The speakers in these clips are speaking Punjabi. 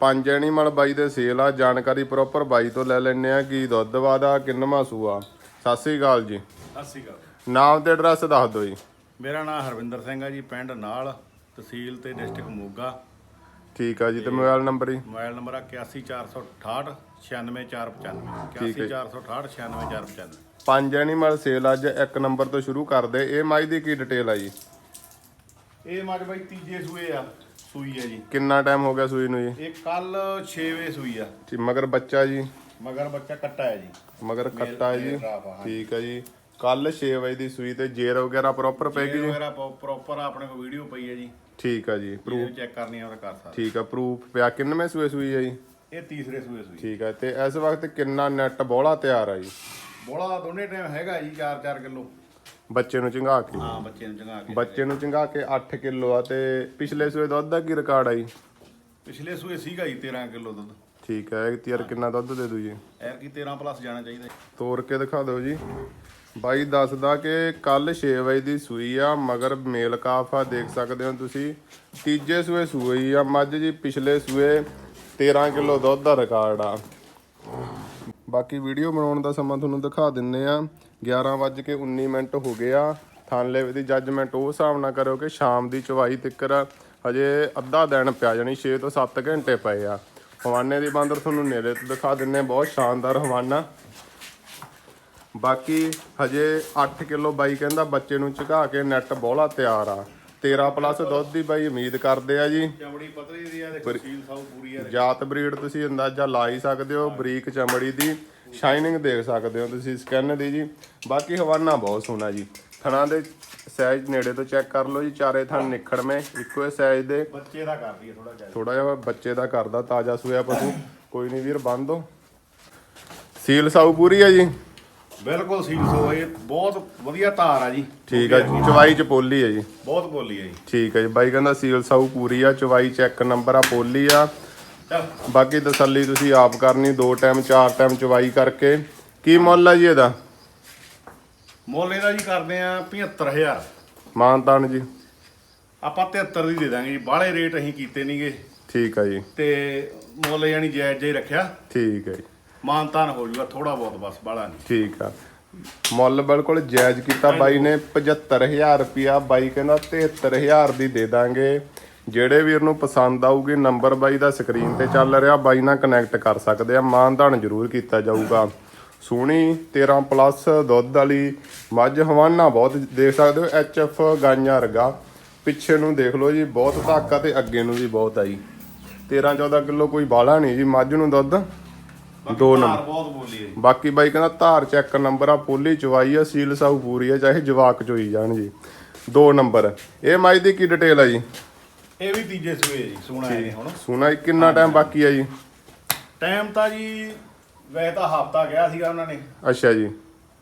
ਪੰਜ ਐਨੀਮਲ ਬਾਈ ਦੇ ਸੇਲ ਆ ਜਾਣਕਾਰੀ ਪ੍ਰੋਪਰ ਬਾਈ ਤੋਂ ਲੈ ਲੈਣੇ ਆ ਕੀ ਦੁੱਧ ਵਾਦਾ ਕਿੰਨਵਾਂ ਸੂਆ ਸਤਿ ਸ੍ਰੀ ਅਕਾਲ ਜੀ। ਸਤਿ ਸ਼੍ਰੀ ਅਕਾਲ। ਨਾਮ ਤੇ ਐਡਰੈਸ ਦੱਸ ਦਿਓ ਜੀ। ਮੇਰਾ ਨਾਮ ਹਰਵਿੰਦਰ ਸਿੰਘ ਆ ਜੀ ਪਿੰਡ ਨਾਲ ਤਹਿਸੀਲ ਤੇ ਡਿਸਟ੍ਰਿਕਟ ਮੋਗਾ। ਠੀਕ ਆ ਜੀ ਤੇ ਮੋਬਾਈਲ ਨੰਬਰ ਜੀ? ਮੋਬਾਈਲ ਨੰਬਰ ਆ 81468 96495 ਠੀਕ ਹੈ। 81468 96495 ਪੰਜ ਐਨੀਮਲ ਸੇਲ ਅੱਜ ਇੱਕ ਨੰਬਰ ਤੋਂ ਸ਼ੁਰੂ ਕਰਦੇ। ਇਹ ਮਾਈ ਦੀ ਕੀ ਡਿਟੇਲ ਆ ਜੀ? ਇਹ ਮੱਝ ਬਾਈ ਤੀਜੇ ਸੂਏ ਆ। ਸੂਈ ਆ ਜੀ। ਕਿੰਨਾ ਟਾਈਮ ਹੋ ਗਿਆ ਸੂਈ ਨੂੰ ਜੀ? ਇਹ ਕੱਲ 6 ਵਜੇ ਸੂਈ ਆ। ਜੀ, ਮਗਰ ਬੱਚਾ ਜੀ? ਮਗਰ ਬੱਚਾ ਕੱਟਾ ਹੈ ਜੀ। ਮਗਰ ਕੱਟਾ ਹੈ ਜੀ। ਠੀਕ ਆ ਜੀ। ਕੱਲ 6 ਵਜੇ ਦੀ ਸੂਈ ਤੇ ਜੇਰ ਵਗੈਰਾ ਪ੍ਰੋਪਰ ਪੈ ਗਈ ਜੀ? ਮੇਰਾ ਪ੍ਰੋਪਰ ਆਪਣੇ ਕੋਲ ਵੀਡੀਓ ਪਈ ਹੈ ਜੀ। ਠੀਕ ਆ ਜੀ ਪ੍ਰੂਫ ਚੈੱਕ ਕਰਨੀ ਆ ਉਹ ਕਰ ਸਕਦਾ। ਠੀਕ ਆ ਪ੍ਰੂਫ ਪਿਆ। ਕਿੰਨਵੇਂ ਸੂਏ ਸੂਈ ਆ ਜੀ? ਇਹ ਤੀਸਰੇ ਸੂਏ ਸੂਈ। ਠੀਕ ਆ ਤੇ ਇਸ ਵਕਤ ਕਿੰਨਾ ਨੈਟ ਬੋਲਾ ਤਿਆਰ ਆ ਜੀ? ਬੋਲਾ ਦੋਨੇ ਟਾਈਮ ਹੈਗਾ ਜੀ 4-4 ਕਿਲੋ। ਬੱਚੇ ਨੂੰ ਚੰਗਾ ਕੇ। ਹਾਂ ਬੱਚੇ ਨੂੰ ਚੰਗਾ ਕੇ। ਬੱਚੇ ਨੂੰ ਚੰਗਾ ਕੇ 8 ਕਿਲੋ ਆ ਤੇ ਪਿਛਲੇ ਸੂਏ ਦੁੱਧ ਦਾ ਕੀ ਰਿਕਾਰਡ ਆ ਜੀ? ਪਿਛਲੇ ਸੂਏ ਸੀਗਾ ਜੀ 13 ਕਿਲੋ ਦੁੱਧ। ਠੀਕ ਹੈ ਤੀਰ ਕਿੰਨਾ ਦੁੱਧ ਦੇ ਦੂ ਜੀ? ਐਰ ਕੀ 13 ਪਲੱਸ ਜਾਣਾ ਚਾਹੀਦਾ। ਤੋੜ ਕੇ ਦਿਖਾ ਦਿਓ ਜੀ। ਬਾਈ ਦੱਸਦਾ ਕਿ ਕੱਲ 6 ਵਜੇ ਦੀ ਸੂਈ ਆ ਮਗਰ ਮੇਲ ਕਾਫ ਆ ਦੇਖ ਸਕਦੇ ਹੋ ਤੁਸੀਂ। ਤੀਜੇ ਸੂਏ ਸੂਈ ਆ ਮੱਝ ਜੀ ਪਿਛਲੇ ਸੂਏ 13 ਕਿਲੋ ਦੁੱਧ ਦਾ ਰਿਕਾਰਡ ਆ। ਬਾਕੀ ਵੀਡੀਓ ਬਣਾਉਣ ਦਾ ਸਮਾਂ ਤੁਹਾਨੂੰ ਦਿਖਾ ਦਿੰਨੇ ਆ। 11:19 ਮਿੰਟ ਹੋ ਗਏ ਆ। ਥਾਨਲੇ ਦੀ ਜੱਜਮੈਂਟ ਉਹ ਹਿਸਾਬ ਨਾਲ ਕਰਿਓ ਕਿ ਸ਼ਾਮ ਦੀ ਚਵਾਈ ਤਿੱਕਰ ਹਜੇ ਅੱਧਾ ਦਿਨ ਪਿਆ ਜਾਣੀ 6 ਤੋਂ 7 ਘੰਟੇ ਪਏ ਆ। ਹਵਾਨੇ ਦੀ ਬਾਂਦਰ ਤੁਹਾਨੂੰ ਨੇੜੇ ਤੋਂ ਦਿਖਾ ਦਿੰਨੇ ਬਹੁਤ ਸ਼ਾਨਦਾਰ ਹਵਾਨਾ। ਬਾਕੀ ਹਜੇ 8 ਕਿਲੋ ਬਾਈ ਕਹਿੰਦਾ ਬੱਚੇ ਨੂੰ ਝੁਕਾ ਕੇ ਨੈਟ ਬੋਲਾ ਤਿਆਰ ਆ। 13 ਪਲੱਸ ਦੁੱਧ ਦੀ ਬਾਈ ਉਮੀਦ ਕਰਦੇ ਆ ਜੀ। ਚਮੜੀ ਪਤਲੀ ਦੀ ਆ ਦੇਖੋ ਸੀਲ ਸਾਊ ਪੂਰੀ ਆ ਜਾਤ ਬਰੀਡ ਤੁਸੀਂ ਅੰਦਾਜ਼ਾ ਲਾ ਹੀ ਸਕਦੇ ਹੋ ਬਰੀਕ ਚਮੜੀ ਦੀ। ਸ਼ਾਈਨਿੰਗ ਦੇਖ ਸਕਦੇ ਹੋ ਤੁਸੀਂ ਸਕਿਨ ਦੀ ਜੀ। ਬਾਕੀ ਹਵਾਨਾ ਬਹੁਤ ਸੋਹਣਾ ਜੀ। ਥਣਾ ਦੇ ਸਾਈਜ਼ ਨੇੜੇ ਤੋਂ ਚੈੱਕ ਕਰ ਲਓ ਜੀ ਚਾਰੇ ਥਣ ਨਿਖੜਵੇਂ ਇੱਕੋ ਹੀ ਸਾਈਜ਼ ਦੇ। ਬੱਚੇ ਦਾ ਕਰਦੀ ਆ ਥੋੜਾ ਜਿਹਾ। ਥੋੜਾ ਜਿਹਾ ਬੱਚੇ ਦਾ ਕਰਦਾ ਤਾਜ਼ਾ ਸੂਇਆ ਪਸ਼ੂ। ਕੋਈ ਨਹੀਂ ਵੀਰ ਬੰਦ ਦੋ। ਸੀਲ ਸਾਊ ਪੂਰੀ ਆ ਜੀ। ਬਿਲਕੁਲ ਸੀਲ ਸੋ ਇਹ ਬਹੁਤ ਵਧੀਆ ਧਾਰ ਆ ਜੀ। ਠੀਕ ਆ ਜੀ। ਚਵਾਈ ਚ ਪੋਲੀ ਆ ਜੀ। ਬਹੁਤ ਬੋਲੀ ਆ ਜੀ। ਠੀਕ ਹੈ ਜੀ। ਬਾਈ ਕਹਿੰਦਾ ਸੀਲ ਸਾਊ ਪੂਰੀ ਆ। ਚਵਾਈ ਚੈੱਕ ਨੰਬਰ ਆ ਪੋਲੀ ਆ। ਬਾਕੀ ਤਸੱਲੀ ਤੁਸੀਂ ਆਪ ਕਰਨੀ ਦੋ ਟਾਈਮ ਚਾਰ ਟਾਈਮ ਚਵਾਈ ਕਰਕੇ। ਕੀ ਮੁੱਲ ਆ ਜੀ ਇਹਦਾ? ਮੁੱਲ ਇਹਦਾ ਜੀ ਕਰਦੇ ਆ 75000 ਮਾਨਤਾਨ ਜੀ। ਆਪਾਂ 73 ਦੀ ਦੇ ਦਾਂਗੇ ਜੀ। ਬਾਹਲੇ ਰੇਟ ਅਸੀਂ ਕੀਤੇ ਨਹੀਂਗੇ। ਠੀਕ ਆ ਜੀ। ਤੇ ਮੁੱਲ ਯਾਨੀ ਜਾਇਜ਼ ਜਿਹਾ ਹੀ ਰੱਖਿਆ। ਠੀਕ ਹੈ ਜੀ। ਮਾਨਤਾਨ ਹੋ ਜੂਗਾ ਥੋੜਾ ਬਹੁਤ ਬਸ ਬਾਹਲਾ ਨਹੀਂ। ਠੀਕ ਆ। ਮੁੱਲ ਬਿਲਕੁਲ ਜਾਇਜ਼ ਕੀਤਾ ਬਾਈ ਨੇ। 75000 ਰੁਪਿਆ ਬਾਈ ਕਹਿੰਦਾ 73000 ਦੀ ਦੇ ਦਾਂਗੇ। ਜਿਹੜੇ ਵੀਰ ਨੂੰ ਪਸੰਦ ਆਊਗੀ ਨੰਬਰ ਬਾਈ ਦਾ ਸਕਰੀਨ ਤੇ ਚੱਲ ਰਿਹਾ ਬਾਈ ਨਾਲ ਕਨੈਕਟ ਕਰ ਸਕਦੇ ਆ ਮਾਨਦਾਨ ਜ਼ਰੂਰ ਕੀਤਾ ਜਾਊਗਾ। ਸੋਹਣੀ 13 ਪਲੱਸ ਦੁੱਧ ਵਾਲੀ ਮੱਝ ਹਵਾਨਾ ਬਹੁਤ ਦੇਖ ਸਕਦੇ ਹੋ ਐਚਐਫ ਗਾਈਆਂ ਵਰਗਾ। ਪਿੱਛੇ ਨੂੰ ਦੇਖ ਲਓ ਜੀ ਬਹੁਤ ਧਾਕਾ ਤੇ ਅੱਗੇ ਨੂੰ ਵੀ ਬਹੁਤ ਆਈ। 13 14 ਕਿਲੋ ਕੋਈ ਬਾਲਾ ਨਹੀਂ ਜੀ ਮੱਝ ਨੂੰ ਦੁੱਧ। ਦੋ ਨੰਬਰ। ਬਾਕੀ ਬਾਈ ਕਹਿੰਦਾ ਧਾਰ ਚੈੱਕ ਨੰਬਰ ਆ ਪੋਲੀ ਚਵਾਈ ਆ ਸੀਲ ਸਾਊ ਪੂਰੀ ਆ ਚਾਹੇ ਜਵਾਕ ਚੋਈ ਜਾਣ ਜੀ। ਦੋ ਨੰਬਰ। ਇਹ ਮਾਈ ਦੀ ਕੀ ਡਿਟੇਲ ਆ ਜੀ? ਇਹ ਵੀ ਤੀਜੇ ਸੂਏ ਜੀ ਸੋਹਣਾ ਹੈ ਹੁਣ। ਸੁਣਾ ਜੀ, ਕਿੰਨਾ ਟਾਈਮ ਬਾਕੀ ਆ ਜੀ? ਟਾਈਮ ਤਾਂ ਜੀ ਵੈਸੇ ਤਾਂ ਹਫਤਾ ਗਿਆ ਸੀਗਾ ਉਹਨਾਂ ਨੇ। ਅੱਛਾ ਜੀ।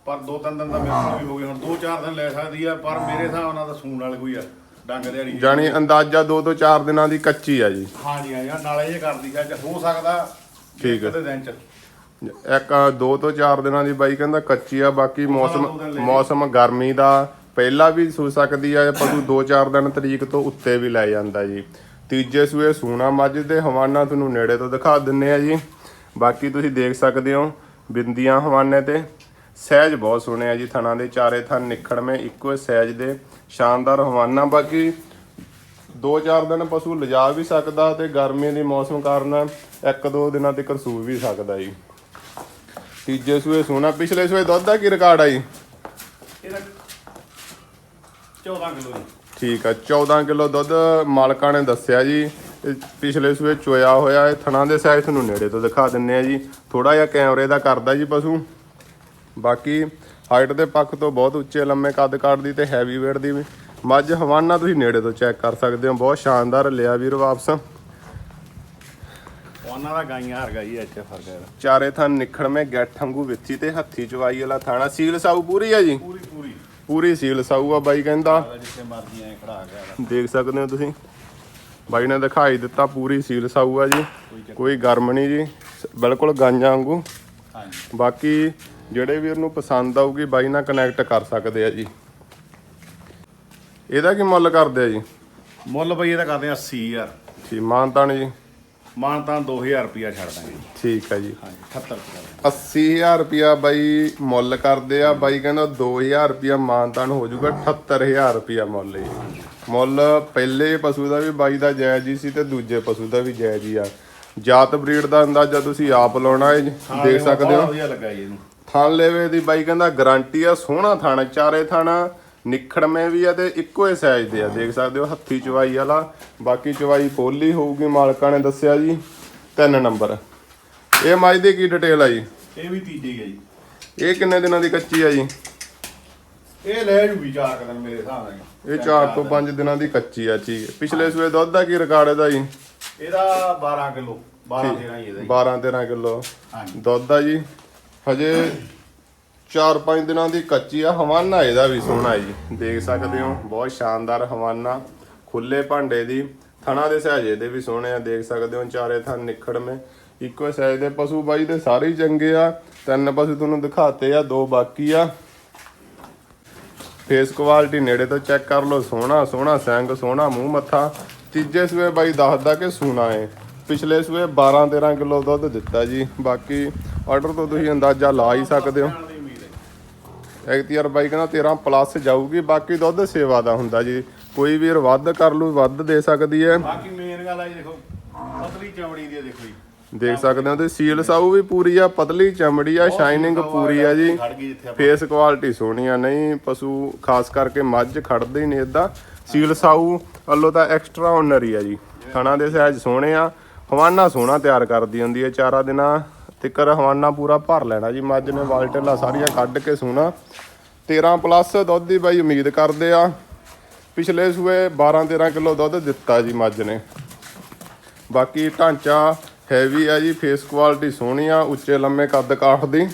ਪਰ ਦੋ ਤਿੰਨ ਦਿਨ ਤਾਂ ਮੇਰੇ ਕੋਲ ਵੀ ਹੋ ਗਏ ਹੁਣ ਦੋ ਚਾਰ ਦਿਨ ਲੈ ਸਕਦੀ ਆ ਪਰ ਮੇਰੇ ਹਿਸਾਬ ਨਾਲ ਤਾਂ ਸੂਣ ਵਾਲੀ ਕੋਈ ਆ ਡੰਗ ਦਿਹਾੜੀ ਜੀ। ਜਾਣੀ ਅੰਦਾਜ਼ਾ 2 ਤੋਂ 4 ਦਿਨਾਂ ਦੀ ਕੱਚੀ ਆ ਜੀ। ਹਾਂਜੀ ਹਾਂਜੀ ਨਾਲੇ ਇਹ ਕਰਦੀ ਹੈ ਜੇ ਹੋ ਸਕਦਾ ਠੀਕ ਹੈ। ਦਿਨ ਚ। ਇੱਕ 2 ਤੋਂ 4 ਦਿਨਾਂ ਦੀ ਬਾਈ ਕਹਿੰਦਾ ਕੱਚੀ ਆ ਬਾਕੀ ਮੌਸਮ ਦੋ। ਮੌਸਮ ਗਰਮੀ ਦਾ ਪਹਿਲਾਂ ਵੀ ਸੂ ਸਕਦੀ ਆ ਪਸ਼ੂ 2-4 ਦਿਨ ਤਰੀਕ ਤੋਂ ਉੱਤੇ ਵੀ ਲੈ ਜਾਂਦਾ ਜੀ। ਤੀਜੇ ਸੂਏ ਸੂਣਾ ਮੱਝ ਦੇ ਹਵਾਨਾ ਤੁਹਾਨੂੰ ਨੇੜੇ ਤੋਂ ਦਿਖਾ ਦਿੰਨੇ ਆ ਜੀ। ਬਾਕੀ ਤੁਸੀਂ ਦੇਖ ਸਕਦੇ ਹੋ ਬਿੰਦੀਆਂ ਹਵਾਨੇ ਤੇ। ਸਹਿਜ ਬਹੁਤ ਸੋਹਣੇ ਆ ਜੀ ਥਣਾ ਦੇ, ਚਾਰੇ ਥਣ ਨਿਖੜਵੇਂ ਇੱਕੋ ਸਹਿਜ ਦੇ। ਸ਼ਾਨਦਾਰ ਹਵਾਨਾ, ਬਾਕੀ 2-4 ਦਿਨ ਪਸ਼ੂ ਲਿਜਾ ਵੀ ਸਕਦਾ ਤੇ ਗਰਮੀ ਦੇ ਮੌਸਮ ਕਾਰਨ ਇੱਕ ਦੋ ਦਿਨਾਂ ਤੱਕ ਸੂ ਵੀ ਸਕਦਾ ਜੀ। ਤੀਜੇ ਸੂਏ ਸੋਨਾ ਪਿਛਲੇ ਸੂਏ ਦੁੱਧ ਦਾ ਕੀ ਰਿਕਾਰਡ ਆ ਜੀ? ਇਹਦਾ 14 ਕਿਲੋ ਜੀ। ਠੀਕ ਆ 14 ਕਿਲੋ ਦੁੱਧ ਮਾਲਕਾਂ ਨੇ ਦੱਸਿਆ ਜੀ। ਇਹ ਪਿਛਲੇ ਸੂਏ ਚੋਇਆ ਹੋਇਆ ਇਹ ਥਣਾ ਦੇ ਸਾਈਜ਼ ਤੁਹਾਨੂੰ ਨੇੜੇ ਤੋਂ ਦਿਖਾ ਦਿੰਨੇ ਆ ਜੀ। ਥੋੜਾ ਜਿਹਾ ਕੈਮਰੇ ਦਾ ਕਰਦਾ ਜੀ ਪਸ਼ੂ। ਬਾਕੀ ਹਾਈਟ ਦੇ ਪੱਖ ਤੋਂ ਬਹੁਤ ਉੱਚੇ ਲੰਮੇ ਕੱਦ ਕਾਠ ਦੀ ਤੇ ਹੈਵੀ weight ਦੀ ਵੀ। ਮੱਝ ਹਵਾਨਾ ਤੁਸੀਂ ਨੇੜੇ ਤੋਂ ਚੈੱਕ ਕਰ ਸਕਦੇ ਹੋ। ਬਹੁਤ ਸ਼ਾਨਦਾਰ ਲਿਆ ਵੀਰ ਵਾਪਸ। ਉਹਨਾਂ ਦਾ ਗਾਈਆਂ ਹਰ ਗਾਈ ਇੱਥੇ ਫ਼ਰਕ ਹੈ। ਚਾਰੇ ਥਾਂ ਨਿਖੜਵੇਂ ਗੱਠ ਵਾਂਗੂ ਵਿੱਥੀ ਤੇ ਹੱਥੀ ਚਵਾਈ ਵਾਲਾ ਥਾਣਾ। ਸੀਲ ਸਾਊ ਪੂਰੀ ਆ ਜੀ? ਪੂਰੀ ਪੂਰੀ। ਪੂਰੀ ਸੀਲ ਸਾਊ ਆ ਬਾਈ ਕਹਿੰਦਾ। ਜਿੱਥੇ ਮਰਜ਼ੀ ਐ ਖੜਾ ਗਿਆ ਦੇਖ ਸਕਦੇ ਹੋ ਤੁਸੀਂ। ਬਾਈ ਨੇ ਦਿਖਾਈ ਦਿੱਤਾ ਪੂਰੀ ਸੀਲ ਸਾਊ ਆ ਜੀ। ਕੋਈ ਗਰਮ ਨਹੀਂ ਜੀ। ਸ- ਬਿਲਕੁਲ ਗਾਂਜਾਂ ਵਾਂਗੂ। ਹਾਂਜੀ। ਬਾਕੀ ਜਿਹੜੇ ਵੀਰ ਨੂੰ ਪਸੰਦ ਆਊਗੀ ਬਾਈ ਨਾਲ ਕਨੈਕਟ ਕਰ ਸਕਦੇ ਆ ਜੀ। ਇਹਦਾ ਕੀ ਮੁੱਲ ਕਰਦੇ ਆ ਜੀ? ਮੁੱਲ ਬਈ ਇਹਦਾ ਕਰਦੇ ਆ 80000 ਜੀ ਮਾਨਤਾਨ ਜੀ। ਮਾਨ ਤਾਂ 2000 ਰੁਪਿਆ ਛੱਡ ਦਾਂਗੇ। ਠੀਕ ਆ ਜੀ। ਹਾਂਜੀ 78 ਰੁਪਏ 80000 ਰੁਪਿਆ ਬਾਈ ਮੁੱਲ ਕਰਦੇ ਆ। ਬਾਈ ਕਹਿੰਦਾ 2000 ਰੁਪਿਆ ਮਾਨਤਾਨ ਹੋ ਜਾਊਗਾ 78000 ਰੁਪਿਆ ਮੁੱਲ ਜੀ ਮੁੱਲ ਪਹਿਲੇ ਪਸ਼ੂ ਦਾ ਵੀ ਬਾਈ ਦਾ ਜਾਇਜ਼ ਹੀ ਸੀ ਤੇ ਦੂਜੇ ਪਸ਼ੂ ਦਾ ਵੀ ਜਾਇਜ਼ ਹੀ ਆ। ਜਾਤ ਬਰੀਡ ਦਾ ਅੰਦਾਜ਼ਾ ਤੁਸੀਂ ਆਪ ਲਾਉਣਾ ਹੈ ਦੇਖ ਸਕਦੇ ਹੋ। ਵਧੀਆ ਲੱਗਾ ਜੀ ਇਹਨੂੰ। ਥਣ ਲੈਵੇ ਦੀ ਬਾਈ ਕਹਿੰਦਾ ਗਾਰੰਟੀ ਆ ਸੋਹਣਾ ਥਣ ਚਾਰੇ ਥਣ। ਨਿਖੜਵੇਂ ਵੀ ਆ ਤੇ ਇੱਕੋ ਹੀ ਸਾਈਜ਼ ਦੇ ਆ। ਦੇਖ ਸਕਦੇ ਹੋ ਹੱਥੀ ਚਵਾਈ ਵਾਲਾ ਬਾਕੀ ਚਵਾਈ ਪੋਲੀ ਹੋਊਗੀ ਮਾਲਕਾਂ ਨੇ ਦੱਸਿਆ ਜੀ। ਤਿੰਨ ਨੰਬਰ। ਇਹ ਮੱਝ ਦੀ ਕੀ ਡਿਟੇਲ ਆ ਜੀ? ਇਹ ਵੀ ਤੀਜੇ ਹੀ ਆ ਜੀ। ਇਹ ਕਿੰਨੇ ਦਿਨਾਂ ਦੀ ਕੱਚੀ ਆ ਜੀ? ਇਹ ਲੈ ਜੂਗੀ ਚਾਰ ਕਦਮ ਮੇਰੇ ਹਿਸਾਬ ਨਾਲ ਇਹ 4 ਤੋਂ 5 ਦਿਨਾਂ ਦੀ ਕੱਚੀ ਆ ਹੈ ਪਿਛਲੇ ਸੂਏ ਦੁੱਧ ਦਾ ਕੀ ਰਿਕਾਰਡ ਇਹਦਾ ਜੀ? ਇਹਦਾ 12 ਕਿਲੋ 12 13 ਹੀ ਇਹਦਾ ਜੀ। 12 13 ਕਿਲੋ। ਹਾਂਜੀ। ਦੁੱਧ ਦਾ ਜੀ ਹਜੇ 4-5 ਦਿਨਾਂ ਦੀ ਕੱਚੀ ਆ, ਹਵਾਨਾ ਇਹਦਾ ਵੀ ਸੋਹਣਾ ਜੀ। ਦੇਖ ਸਕਦੇ ਹੋ, ਬਹੁਤ ਸ਼ਾਨਦਾਰ ਹਵਾਨਾ ਖੁੱਲੇ ਭਾਂਡੇ ਦੀ, ਥਣਾ ਦੇ ਸਹਾਜੇ ਦੇ ਵੀ ਸੋਹਣੇ ਆ, ਦੇਖ ਸਕਦੇ ਹੋ ਚਾਰੇ ਥਣ ਮੇ। ਇੱਕੋ ਸਾਈਜ਼ ਦੇ ਪਸ਼ੂ ਬਾਈ ਦੇ ਸਾਰੇ ਹੀ ਚੰਗੇ ਆ, ਤਿੰਨ ਪਸ਼ੂ ਤੁਹਾਨੂੰ ਦਿਖਾਤੇ ਆ, ਦੋ ਬਾਕੀ ਆ। ਫੇਸ ਕੁਆਲਿਟੀ ਨੇੜੇ ਤੋਂ ਚੈੱਕ ਕਰ ਲਓ, ਸੋਹਣਾ ਸੋਹਣਾ ਸੈਂਗ, ਸੋਹਣਾ ਮੂੰਹ ਮੱਥਾ। ਤੀਜੇ ਸੂਏ ਬਾਈ ਦੱਸਦਾ ਕਿ ਸੂਣਾ ਏ। ਪਿਛਲੇ ਸੂਏ 12 13 ਕਿਲੋ ਦੁੱਧ ਦਿੱਤਾ ਜੀ, ਬਾਕੀ ਆਰਡਰ ਤੋਂ ਤੁਸੀਂ ਅੰਦਾਜ਼ਾ ਲਾ ਹੀ ਸਕਦੇ ਹੋ। ਹੈ ਐਕਟੀਆਰ ਬਾਈ ਕਹਿੰਦਾ 13 ਪਲੱਸ ਜਾਊਗੀ ਬਾਕੀ ਦੁੱਧ ਸੇਵਾ ਦਾ ਹੁੰਦਾ ਜੀ। ਕੋਈ ਵੀਰ ਵੱਧ ਕਰ ਲੂ ਵੱਧ ਦੇ ਸਕਦੀ ਹੈ। ਬਾਕੀ ਮੇਨ ਗੱਲ ਆ ਜੀ ਦੇਖੋ ਪਤਲੀ ਚਮੜੀ ਦੀ ਆ ਦੇਖੋ ਜੀ। ਦੇਖ ਸਕਦੇ ਹੋ ਤੇ ਸੀਲ ਸਾਊ ਵੀ ਪੂਰੀ ਆ ਪਤਲੀ ਚਮੜੀ ਆ ਸ਼ਾਈਨਿੰਗ ਪੂਰੀ ਆ ਜੀ। ਖੜ ਗਈ ਜਿੱਥੇ ਆਪਾਂ ਫੇਸ ਕੁਆਲਿਟੀ ਸੋਹਣੀ ਆ ਨਹੀਂ ਪਸ਼ੂ ਖਾਸ ਕਰਕੇ ਮੱਝ ਖੜਦੇ ਹੀ ਨਹੀਂ ਇਦਾਂ ਸੀਲ ਸਾਊ ਵੱਲੋਂ ਤਾਂ ਐਕਸਟਰਾ ਆਨਰੀ ਆ ਜੀ। ਥਣਾ ਦੇ ਸਾਈਜ਼ ਸੋਹਣੇ ਆ ਹਵਾਨਾ ਸੋਹਣਾ ਤਿਆਰ ਕਰਦੀ ਹੁੰਦੀ ਹੈ ਚਾਰਾ ਦਿਨਾਂ। ਤਿੱਕਰ ਹਵਾਨਾ ਪੂਰਾ ਭਰ ਲੈਣਾ ਜੀ। ਮੱਝ ਨੇ ਵਾਲਟੇਲਾ ਸਾਰੀਆਂ ਕੱਢ ਕੇ ਸੂਣਾ। 13 ਪਲੱਸ ਦੁੱਧ ਦੀ ਬਾਈ ਉਮੀਦ ਕਰਦੇ ਆ। ਪਿਛਲੇ ਸੂਏ 12 13 ਕਿਲੋ ਦੁੱਧ ਦਿੱਤਾ ਜੀ ਮੱਝ ਨੇ। ਬਾਕੀ ਢਾਂਚਾ ਹੈਵੀ ਆ ਜੀ ਫੇਸ ਕੁਆਲਿਟੀ ਸੋਹਣੀ ਆ, ਉੱਚੇ ਲੰਮੇ ਕੱਦ ਕਾਠ ਦੀ।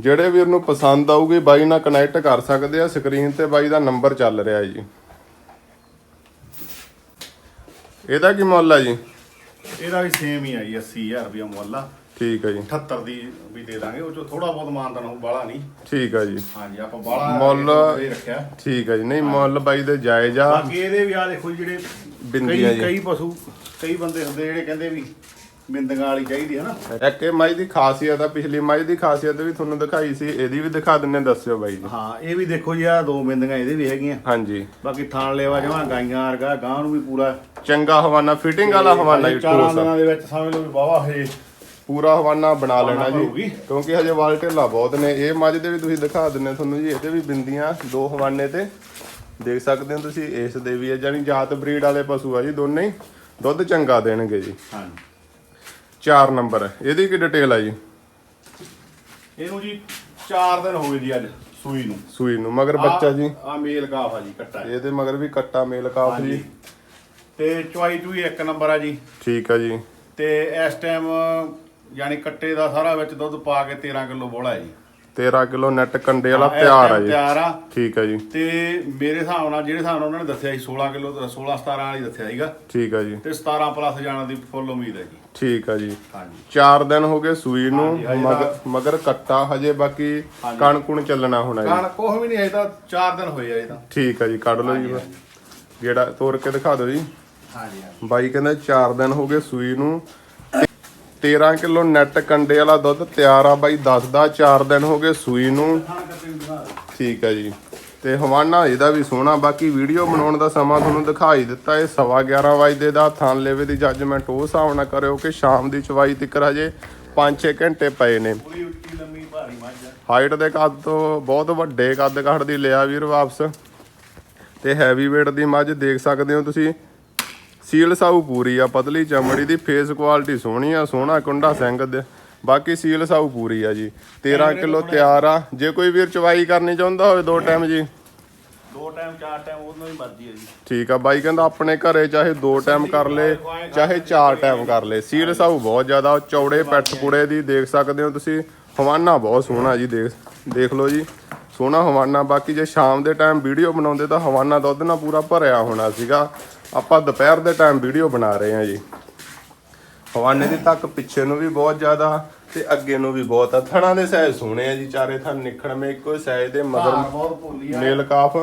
ਜਿਹੜੇ ਵੀਰ ਨੂੰ ਪਸੰਦ ਆਊਗੀ ਬਾਈ ਨਾਲ ਕਨੈਕਟ ਕਰ ਸਕਦੇ ਆ। ਸਕਰੀਨ ਤੇ ਬਾਈ ਦਾ ਨੰਬਰ ਚੱਲ ਰਿਹਾ ਜੀ। ਇਹਦਾ ਕੀ ਮੁੱਲ ਆ ਜੀ? ਇਹਦਾ ਵੀ ਸੇਮ ਹੀ ਆ ਜੀ 80000 ਰੁਪਇਆ ਮੁੱਲ ਆ। ਠੀਕ ਆ ਜੀ। 78 ਦੀ ਵੀ ਦੇ ਦਾਂਗੇ ਉਹ ਚੋਂ ਥੋੜਾ ਬਹੁਤ ਮਾਨਦਾਨ ਹੋ ਬਾਲਾ ਨਹੀਂ। ਠੀਕ ਆ ਜੀ। ਹਾਂਜੀ ਆਪਾਂ ਬਾਲਾ ਮੁੱਲ- ਇਹ ਰੱਖਿਆ। ਠੀਕ ਆ ਜੀ। ਨਹੀਂ ਮੁੱਲ ਬਾਈ ਦੇ ਜਾਇਜ਼ ਆ। ਬਾਕੀ ਇਹਦੇ ਵੀ ਆ ਦੇਖੋ ਜਿਹੜੇ ਬਿੰਦੀਆਂ ਜੀ। ਕਈ ਪਸ਼ੂ ਕਈ ਬੰਦੇ ਹੁੰਦੇ ਜਿਹੜੇ ਕਹਿੰਦੇ ਵੀ ਬਿੰਦੀਆਂ ਵਾਲੀ ਚਾਹੀਦੀ ਹੈ ਨਾ। ਇੱਕ ਇਹ ਮੱਝ ਦੀ ਖਾਸੀਅਤ ਆ ਪਿਛਲੀ ਮੱਝ ਦੀ ਖਾਸੀਅਤ ਵੀ ਤੁਹਾਨੂੰ ਦਿਖਾਈ ਸੀ ਇਹਦੀ ਵੀ ਦਿਖਾ ਦਿੰਨੇ ਦੱਸਿਓ ਬਾਈ ਜੀ। ਹਾਂ ਇਹ ਵੀ ਦੇਖੋ ਜੀ ਆ ਦੋ ਬਿੰਦੀਆਂ ਇਹਦੇ ਵੀ ਹੈਗੀਆਂ। ਹਾਂਜੀ। ਬਾਕੀ ਥਾਣ ਲੈਵਾ ਜਮਾ ਗਾਈਆਂ ਵਰਗਾ ਗਾਂ ਨੂੰ ਵੀ ਪੂਰਾ। ਚੰਗਾ ਹਵਾਨਾ ਫਿਟਿੰਗ ਵਾਲਾ ਹਵਾਨਾ ਜੀ ਚਾਰਾਂ ਦਿਨਾਂ ਦੇ ਵਿੱਚ ਸਮਝ ਲਓ ਵੀ ਵਾਵਾ ਹਜੇ ਪੂਰਾ ਹਵਾਨਾ ਬਣਾ ਲੈਣਾ। ਜੀ ਕਿਉਂਕਿ ਹਜੇ ਵਾਲ ਢਿੱਲਾ ਬਹੁਤ ਨੇ। ਇਹ ਮੱਝ ਦੇ ਵੀ ਤੁਸੀਂ ਦਿਖਾ ਦਿੰਨੇ ਤੁਹਾਨੂੰ ਜੀ ਇਹਦੇ ਵੀ ਬਿੰਦੀਆਂ ਦੋ ਹਵਾਨੇ ਤੇ। ਦੇਖ ਸਕਦੇ ਹੋ ਤੁਸੀਂ ਇਸ ਦੇ ਵੀ ਹੈ ਜਾਨੀ ਜਾਤ ਬਰੀਡ ਵਾਲੇ ਪਸ਼ੂ ਆ ਜੀ ਦੋਨੇ ਹੀ। ਦੁੱਧ ਚੰਗਾ ਦੇਣਗੇ ਜੀ। ਹਾਂਜੀ। 4 ਨੰਬਰ ਇਹਦੀ ਕੀ ਡਿਟੇਲ ਆ ਜੀ? ਇਹਨੂੰ ਜੀ 4 ਦਿਨ ਹੋ ਗਏ ਜੀ ਅੱਜ ਸੂਈ ਨੂੰ। ਸੂਈ ਨੂੰ ਮਗਰ ਬੱਚਾ ਜੀ। ਆ ਮੇਲ ਕਾਫ ਆ ਜੀ ਕੱਟਾ। ਇਹਦੇ ਮਗਰ ਵੀ ਕੱਟਾ ਮੇਲ ਕਾਫ ਜੀ। ਤੇ ਚੁਆਈ ਚੂਈ ਇੱਕ ਨੰਬਰ ਆ ਜੀ। ਠੀਕ ਆ ਜੀ। ਤੇ ਇਸ ਟਾਈਮ ਯਾਨੀ ਕੱਟੇ ਦਾ ਸਾਰਾ ਵਿੱਚ ਦੁੱਧ ਪਾ ਕੇ 13 ਕਿਲੋ ਬੋਲਾ ਹੈ ਜੀ। 13 ਕਿਲੋ ਨੈਟ ਕੰਡੇ ਵਾਲਾ ਤਿਆਰ ਆ ਜੀ। ਤਿਆਰ ਆ। ਠੀਕ ਆ ਜੀ। ਤੇ ਮੇਰੇ ਹਿਸਾਬ ਨਾਲ ਜਿਹੜੇ ਹਿਸਾਬ ਨਾਲ ਉਹਨਾਂ ਨੇ ਦੱਸਿਆ ਸੀ 16 ਕਿਲੋ 16 17 ਵਾਲੀ ਦੱਸਿਆ ਸੀਗਾ। ਠੀਕ ਆ ਜੀ। ਤੇ 17 ਪਲੱਸ ਜਾਣ ਦੀ ਫੁੱਲ ਉਮੀਦ ਹੈ ਜੀ। ਠੀਕ ਆ ਜੀ। ਹਾਂਜੀ। 4 ਦਿਨ ਹੋ ਗਏ ਸੂਈ ਨੂੰ ਹਾਂਜੀ, ਹਜੇ ਮਗਰ ਕੱਟਾ ਹਜੇ ਬਾਕੀ। ਕਣ ਕੁਣ ਚੱਲਣਾ ਹੋਣਾ ਜੀ। ਕਾਣ ਕੋਹ ਵੀ ਨਹੀਂ ਅਜੇ ਤਾਂ 4 ਦਿਨ ਹੋਏ ਆ ਇਹ ਤਾਂ। ਠੀਕ ਆ ਜੀ ਕੱਢ ਲਓ ਜੀ ਜਿਹੜਾ ਤੋੜ ਕੇ ਦਿਖਾ ਦਿਓ ਜੀ। ਹਾਂਜੀ ਬਾਈ ਕਹਿੰਦਾ 4 ਦਿਨ ਹੋ ਗਏ ਸੂਈ ਨੂੰ। 13 ਕਿਲੋ ਨੈਟ ਕੰਡੇ ਵਾਲਾ ਦੁੱਧ ਤਿਆਰ ਆ ਬਾਈ ਦੱਸਦਾ 4 ਦਿਨ ਹੋ ਗਏ ਸੂਈ ਨੂੰ। ਠੀਕ ਆ ਜੀ। ਤੇ ਹਵਾਨਾ ਇਹਦਾ ਵੀ ਸੋਹਣਾ ਬਾਕੀ ਵੀਡੀਓ ਬਣਾਉਣ ਦਾ ਸਮਾਂ ਤੁਹਾਨੂੰ ਦਿਖਾਈ ਦਿੱਤਾ ਇਹ ਸਵਾ 11 ਵਜੇ ਦਾ ਥਾਨ ਲੇਵੇ ਦੀ ਜੱਜਮੈਂਟ ਉਹ ਹਿਸਾਬ ਨਾਲ ਕਰਿਓ ਕਿ ਸ਼ਾਮ ਦੀ ਚਵਾਈ ਤੱਕ ਹਜੇ 5-6 ਘੰਟੇ ਪਏ ਨੇ। ਹਾਈਟ ਦੇ ਕੱਦ ਤੋਂ ਬਹੁਤ ਵੱਡੇ ਕੱਦ ਕਾਠ ਦੀ ਲਿਆ ਵੀਰ ਵਾਪਸ। ਤੇ ਹੈਵੀ weight ਦੀ ਮੱਝ ਦੇਖ ਸਕਦੇ ਹੋ ਤੁਸੀਂ। ਸੀਲ ਸਾਊ ਪੂਰੀ ਆ ਪਤਲੀ ਚਮੜੀ ਦੀ ਫੇਸ ਕੁਆਲਿਟੀ ਸੋਹਣੀ ਆ ਸੋਹਣਾ ਕੁੰਡਾ ਸਿੰਘ ਦੇ। ਬਾਕੀ ਸੀਲ ਸਾਊ ਪੂਰੀ ਆ ਜੀ। 13 ਕਿਲੋ ਤਿਆਰ ਆ। ਜੇ ਕੋਈ ਵੀਰ ਚਵਾਈ ਕਰਨੀ ਚਾਹੁੰਦਾ ਹੋਵੇ ਦੋ ਟਾਈਮ ਜੀ। ਦੋ ਟਾਈਮ ਚਾਰ ਟਾਈਮ ਉਹਨਾਂ ਦੀ ਮਰਜ਼ੀ ਹੈ ਜੀ। ਠੀਕ ਆ ਬਾਈ ਕਹਿੰਦਾ ਆਪਣੇ ਘਰੇ ਚਾਹੇ ਦੋ ਟਾਈਮ ਕਰ ਲੇ ਚਾਹੇ ਚਾਰ ਟਾਈਮ ਕਰ ਲੇ। ਸੀਲ ਸਾਊ ਬਹੁਤ ਜ਼ਿਆਦਾ ਚੌੜੇ ਪੈਠ ਪੁੜੇ ਦੀ ਦੇਖ ਸਕਦੇ ਹੋ ਤੁਸੀਂ। ਹਵਾਨਾ ਬਹੁਤ ਸੋਹਣਾ ਜੀ ਦੇਖ ਦੇਖ ਲਓ ਜੀ। ਸੋਹਣਾ ਹਵਾਨਾ ਬਾਕੀ ਜੇ ਸ਼ਾਮ ਦੇ ਟਾਈਮ ਵੀਡੀਓ ਬਣਾਉਂਦੇ ਤਾਂ ਹਵਾਨਾ ਦੁੱਧ ਨਾਲ ਪੂਰਾ ਭਰਿਆ ਹੋਣਾ ਸੀਗਾ। ਆਪਾਂ ਦੁਪਹਿਰ ਦੇ ਟਾਈਮ ਵੀਡੀਓ ਬਣਾ ਰਹੇ ਹਾਂ ਜੀ। ਹਵਾਨੇ ਦੀ ਤੱਕ ਪਿੱਛੇ ਨੂੰ ਵੀ ਬਹੁਤ ਜ਼ਿਆਦਾ ਤੇ ਅੱਗੇ ਨੂੰ ਵੀ ਬਹੁਤ ਆ। ਥਣਾ ਦੇ ਸਾਈਜ਼ ਸੋਹਣੇ ਆ ਜੀ ਚਾਰੇ ਥਣ ਨਿਖੜਵੇਂ ਇੱਕੋ ਸਾਈਜ਼ ਦੇ ਮਗਰ ਧਾਰ ਬਹੁਤ ਭੋਲੀ ਆ। ਨੀਲ ਕਾਫ।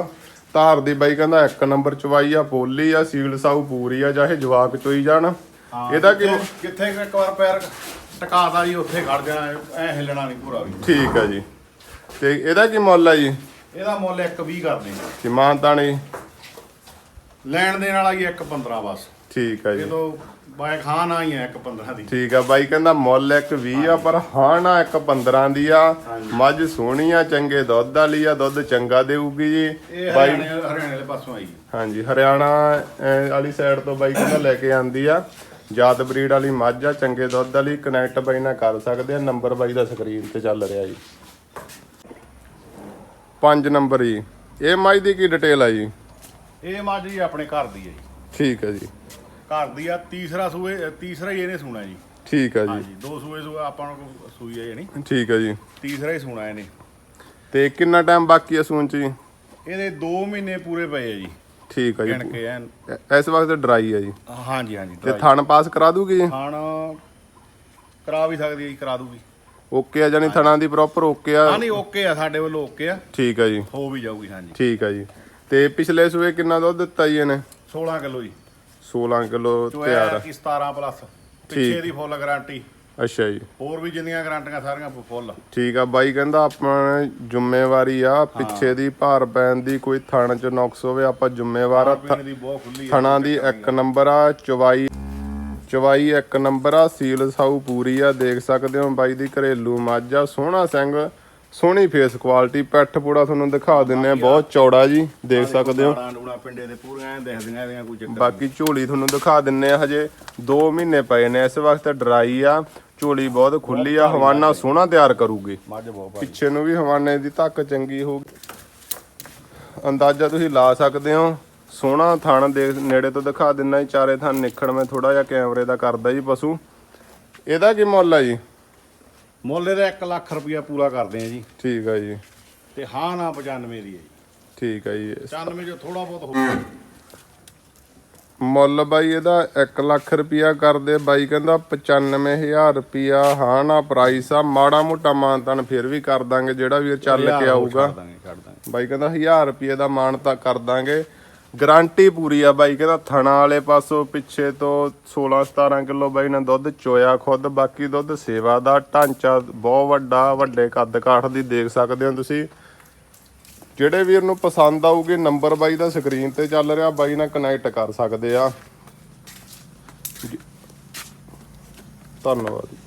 ਧਾਰ ਦੀ ਬਾਈ ਕਹਿੰਦਾ ਇੱਕ ਨੰਬਰ ਚਵਾਈ ਆ ਪੋਲੀ ਆ ਸੀਲ ਸਾਊ ਪੂਰੀ ਆ ਚਾਹੇ ਜਵਾਕ ਚੋਈ ਜਾਣ। ਇਹਦਾ ਕੀ ਜਿੱਥੇ- ਜਿੱਥੇ ਕੁ ਇੱਕ ਵਾਰ ਪੈਰ ਟਿਕਾਦਾ ਜੀ ਉੱਥੇ ਖੜ ਜਾਣਾ ਐ ਹਿੱਲਣਾ ਨਹੀਂ ਪੂਰਾ ਵੀ। ਠੀਕ ਆ ਜੀ। ਤੇ ਇਹਦਾ ਕੀ ਮੁੱਲ ਆ ਜੀ? ਇਹਦਾ ਮੁੱਲ 1.20 ਕਰਦੇ ਆ। ਕਿ ਮਾਨਤਾਣੀ? ਲੈਣ ਦੇਣ ਵਾਲਾ ਜੀ 1.15 ਬਸ। ਠੀਕ ਆ ਜੀ। ਜਦੋਂ ਬਾਈ ਖਾਨ ਆਈ ਹੈ 1.15 ਦੀ। ਠੀਕ ਆ ਬਾਈ ਕਹਿੰਦਾ ਮੁੱਲ ਇੱਕ 20 ਆ ਪਰ ਹਾਣਾ ਇੱਕ 15 ਦੀ ਆ। ਮੱਝ ਸੋਹਣੀ ਆ ਚੰਗੇ ਦੁੱਧ ਵਾਲੀ ਆ ਦੁੱਧ ਚੰਗਾ ਦੇਊਗੀ ਜੀ। ਬਾਈ ਹਰਿਆਣੇ ਵਾਲੇ ਪਾਸੋਂ ਆਈ ਹਾਂਜੀ ਹਰਿਆਣਾ ਅਹ, ਵਾਲੀ ਸਾਈਡ ਤੋਂ ਬਾਈ ਕਹਿੰਦਾ ਲੈ ਕੇ ਆਂਦੀ ਆ। ਜਾਤ ਬਰੀਡ ਵਾਲੀ ਮੱਝ ਆ ਚੰਗੇ ਦੁੱਧ ਵਾਲੀ ਕਨੈਕਟ ਬਾਈ ਨਾਲ ਕਰ ਸਕਦੇ ਆ। ਨੰਬਰ ਬਾਈ ਦਾ ਸਕਰੀਨ ਤੇ ਚੱਲ ਰਿਹਾ ਜੀ। 5 ਨੰਬਰ ਜੀ। ਇਹ ਮੱਝ ਦੀ ਕੀ ਡਿਟੇਲ ਆ ਜੀ? ਇਹ ਮੱਝ ਜੀ ਆਪਣੇ ਘਰ ਦੀ ਹੈ ਜੀ। ਠੀਕ ਹੈ ਜੀ। ਘਰ ਦੀ ਆ ਤੀਸਰਾ ਸੂਏ ਤੀਸਰਾ ਹੀ ਇਹਨੇ ਸੁਣਾ ਜੀ। ਠੀਕ ਹੈ ਜੀ। ਹਾਂਜੀ ਦੋ ਸੂਏ ਸੂਏ ਆਪਾਂ ਨੂੰ ਸੂਈ ਹੈ ਜਣੀ। ਠੀਕ ਹੈ ਜੀ। ਤੀਸਰਾ ਹੀ ਸੁਣਾ ਇਹਨੇ। ਤੇ ਕਿੰਨਾ ਟਾਈਮ ਬਾਕੀ ਆ ਸੂਣ ਚ ਜੀ? ਇਹਦੇ 2 ਮਹੀਨੇ ਪੂਰੇ ਪਏ ਆ ਜੀ। ਠੀਕ ਗਿਣ ਜੀ। ਕੇ ਐਨ। ਇ- ਇਸ ਵਕਤ ਡਰਾਈ ਹੈ ਜੀ। ਹਾਂਜੀ ਹਾਂਜੀ ਤੇ ਥਣ ਪਾਸ ਕਰਾ ਦੂਗੀ ਜੀ? ਖਾਣ ਕਰਾ ਵੀ ਸਕਦੀ ਹੈ ਜੀ ਕਰਾ ਦੂਗੀ। ਓਕੇ ਆ ਜਾਨੀ ਥਣਾਂ ਦੀ ਪ੍ਰੋਪਰ ਓਕੇ ਆ। ਹਾਂ ਨਹੀਂ ਓਕੇ ਆ ਸਾਡੇ ਵੱਲੋਂ ਓਕੇ ਆ। ਠੀਕ ਹੈ ਜੀ। ਹੋ ਵੀ ਜਾਊਗੀ ਹਾਂਜੀ। ਠੀਕ ਹੈ ਜੀ। ਤੇ ਪਿਛਲੇ ਸੂਏ ਕਿੰਨਾ ਦੁੱਧ ਦਿੱਤਾ ਜੀ ਇਹਨੇ? 16 ਕਿਲੋ ਜੀ। 16 ਕਿਲੋ ਤਿਆਰ ਆ। ਕੀ 17 ਪਲੱਸ। ਪਿੱਛੇ ਦੀ ਫੁੱਲ ਗਾਰੰਟੀ ਅੱਛਾ ਜੀ। ਹੋਰ ਵੀ ਜਿੰਨੀਆਂ ਗਾਰੰਟੀਆਂ ਸਾਰੀਆਂ ਫੁੱਲ। ਠੀਕ ਆ ਬਾਈ ਕਹਿੰਦਾ ਆਪਾਂ ਜ਼ਿੰਮੇਵਾਰੀ ਆ ਪਿੱਛੇ ਦੀ ਭਾਰ ਪੈਣ ਦੀ ਕੋਈ ਥਣ ਚ ਨੁਕਸ ਹੋਵੇ ਆਪਾਂ ਜ਼ਿੰਮੇਵਾਰ ਆ। ਥਣਾ ਦੀ ਇੱਕ ਨੰਬਰ ਆ ਚਵਾਈ। ਚਵਾਈ ਇੱਕ ਨੰਬਰ ਆ ਸੀਲ ਸਾਊ ਪੂਰੀ ਆ ਦੇਖ ਸਕਦੇ ਹੋ ਬਾਈ ਦੀ ਘਰੇਲੂ ਮੱਝ ਆ ਸੋਹਣਾ ਸਿੰਘ। ਸੋਹਣੀ ਫੇਸ ਕੁਆਲਿਟੀ ਪੈਠ ਪੂੜਾ ਤੁਹਾਨੂੰ ਦਿਖਾ ਦਿੰਨੇ ਆ ਬਹੁਤ ਚੌੜਾ ਜੀ ਦੇਖ ਸਕਦੇ ਹੋ। ਨੂੜਾਂ ਪਿੰਡੇ ਦੇ ਪੂਰੀਆਂ ਦਿਖਦੀਆਂ ਇਹਦੀਆਂ ਕੋਈ ਚੱਕਰ ਬਾਕੀ ਝੋਲੀ ਤੁਹਾਨੂੰ ਦਿਖਾ ਦਿੰਨੇ ਆ ਹਜੇ 2 ਮਹੀਨੇ ਪਏ ਨੇ ਇਸ ਵਕਤ ਡਰਾਈ ਆ ਝੋਲੀ ਬਹੁਤ ਖੁੱਲੀ ਆ ਹਵਾਨਾ ਸੋਹਣਾ ਤਿਆਰ ਕਰੂਗੀ। ਪਿੱਛੇ ਨੂੰ ਵੀ ਹਵਾਨੇ ਦੀ ਧੱਕ ਚੰਗੀ ਹੋਊਗੀ ਅੰਦਾਜ਼ਾ ਤੁਸੀਂ ਲਾ ਸਕਦੇ ਹੋ ਸੋਹਣਾ ਥਣ ਦੇ ਨੇੜੇ ਤੋਂ ਦਿਖਾ ਦਿੰਨਾ ਚਾਰੇ ਥਣ ਨਿਖੜ ਮੈਂ ਥੋੜਾ ਜਿਹਾ ਕੈਮਰੇ ਦਾ ਕਰਦਾ ਜੀ ਪਸ਼ੂ। ਇਹਦਾ ਕੀ ਮੁੱਲ ਆ ਜੀ? ਮੁੱਲ ਇਹਦਾ 1 ਲੱਖ ਰੁਪਇਆ ਪੂਰਾ ਕਰਦੇ ਆ ਜੀ। ਠੀਕ ਆ ਜੀ। ਤੇ ਹਾਂ ਨਾ 95 ਦੀ ਹੈ ਜੀ। ਠੀਕ ਆ ਜੀ। 95 ਜੋ ਥੋੜਾ ਬਹੁਤ ਹੋਊਗਾ ਮੁੱਲ ਬਾਈ ਇਹਦਾ 1 ਲੱਖ ਰੁਪਿਆ ਕਰਦੇ ਬਾਈ ਕਹਿੰਦਾ 95000 ਰੁਪਿਆ ਹਾਂ ਨਾ ਪ੍ਰਾਈਸ ਆ ਮਾੜਾ ਮੋਟਾ ਮਾਨਤਨ ਫਿਰ ਵੀ ਕਰ ਦਾਂਗੇ ਜਿਹੜਾ ਵੀਰ ਚੱਲ ਕੇ ਆਊਗਾ। ਬਾਈ ਕਹਿੰਦਾ 1000 ਰੁਪਏ ਦਾ ਮਾਣ ਤਾਂ ਕਰ ਦਾਂਗੇ। ਗਾਰੰਟੀ ਪੂਰੀ ਆ ਬਾਈ, ਕਹਿੰਦਾ ਥਣਾ ਵਾਲੇ ਪਾਸੋਂ ਪਿੱਛੇ ਤੋਂ 16 17 ਕਿਲੋ ਬਾਈ ਨੇ ਦੁੱਧ ਚੋਇਆ ਖੁਦ, ਬਾਕੀ ਦੁੱਧ ਸੇਵਾ ਦਾ ਢਾਂਚਾ ਬਹੁਤ ਵੱਡਾ, ਵੱਡੇ ਕੱਦ ਕਾਠ ਦੀ ਦੇਖ ਸਕਦੇ ਹੋ ਤੁਸੀਂ। ਜਿਹੜੇ ਵੀਰ ਨੂੰ ਪਸੰਦ ਆਊਗੀ, ਨੰਬਰ ਬਾਈ ਦਾ ਸਕਰੀਨ ਤੇ ਚੱਲ ਰਿਹਾ, ਬਾਈ ਨਾਲ ਕਨੈਕਟ ਕਰ ਸਕਦੇ ਆ। ਜੀ। ਧੰਨਵਾਦ।